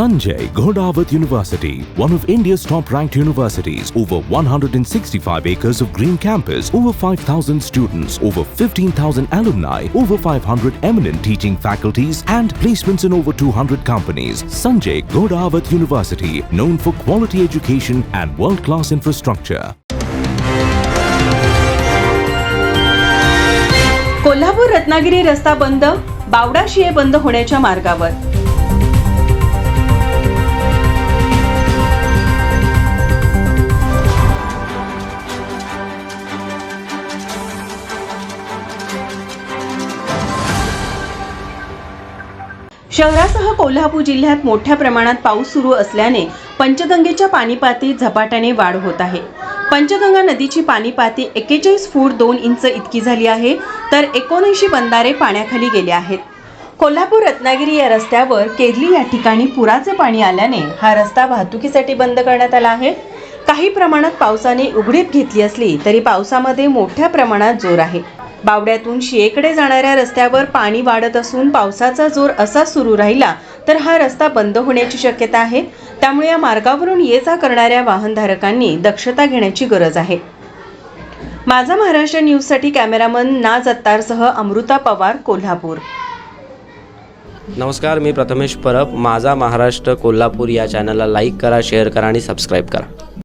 Sanjay Ghodawat University, one of India's top ranked universities, over 165 acres of green campus, over 5,000 students, over 15,000 alumni, over 500 eminent teaching faculties, and placements in over 200 companies. Sanjay Ghodawat University, known for quality education and world class infrastructure. Kolhapur Ratnagiri रस्ता बंद बावडा शिये बंद होण्याच्या मार्गावर शहरासह कोल्हापूर जिल्ह्यात मोठ्या प्रमाणात पाऊस सुरू असल्याने पंचगंगेच्या पाणीपातीत झपाट्याने वाढ होत आहे. पंचगंगा नदीची पाणीपाती एक्केचाळीस फूट दोन इंच इतकी झाली आहे तर एकोणऐंशी बंधारे पाण्याखाली गेले आहेत. कोल्हापूर रत्नागिरी या रस्त्यावर केरली या ठिकाणी पुराचे पाणी आल्याने हा रस्ता वाहतुकीसाठी बंद करण्यात आला आहे. काही प्रमाणात पावसाने उघडीप घेतली असली तरी पावसामध्ये मोठ्या प्रमाणात जोर आहे. बावड्यातून शिएकडे जाणाऱ्या रस्त्यावर पाणी वाढत असून पावसाचा जोर असा सुरू राहिला तर हा रस्ता बंद होण्याची शक्यता आहे. त्यामुळे या मार्गावरून ये जा करणाऱ्या वाहनधारकांनी दक्षता घेण्याची गरज आहे. माझा महाराष्ट्र न्यूजसाठी कॅमेरामन नाज अत्तारसह अमृता पवार कोल्हापूर. नमस्कार मी प्रथमेश परब. माझा महाराष्ट्र कोल्हापूर या चॅनलला लाईक करा शेअर करा आणि सबस्क्राईब करा.